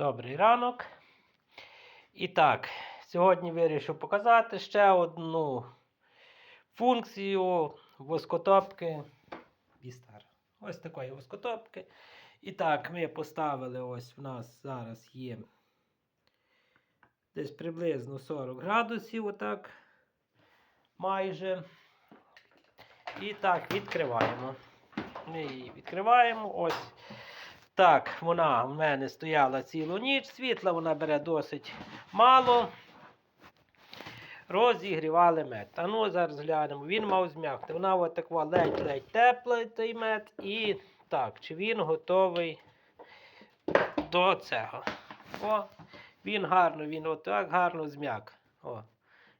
Добрий ранок. І так, сьогодні вирішив показати ще одну функцію воскотопки Вістар. Ось такої воскотопки. І так, ми поставили ось в нас зараз є десь приблизно 40 градусів, отак. Майже. І так, відкриваємо. Ми її відкриваємо. Ось так, вона в мене стояла цілу ніч. Світла вона бере досить мало. Розігрівали мед. А ну зараз глянемо. Він мав зм'якти. Вона от така ледь-ледь тепла, той мед. І так, чи він готовий до цього. О, він гарно, він отак гарно зм'як. О.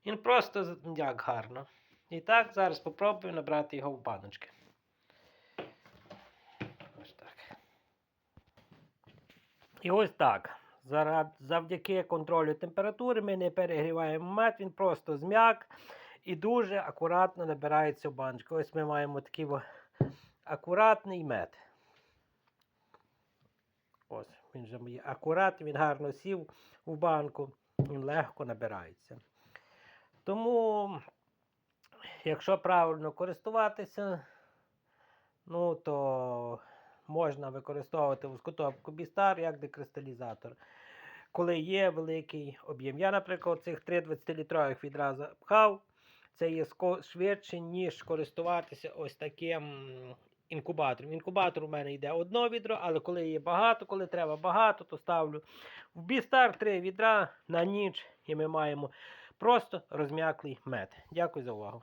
Він просто зм'як гарно. І так, зараз спробую набрати його в баночки. Ось так. І ось так. Завдяки контролю температури ми не перегріваємо мед, він просто зм'як і дуже акуратно набирається в баночку. Ось ми маємо такий акуратний мед. Ось, він вже є акуратний, він гарно сів в банку, він легко набирається. Тому, якщо правильно користуватися, ну то можна використовувати воскотопку Бістар як декристалізатор. Коли є великий об'єм. Я, наприклад, цих 3 20-літрових відра запхав, це є швидше, ніж користуватися ось таким інкубатором. Інкубатор у мене йде одно відро, але коли є багато, коли треба багато, то ставлю в Бістар 3 відра на ніч, і ми маємо просто розм'яклий мед. Дякую за увагу.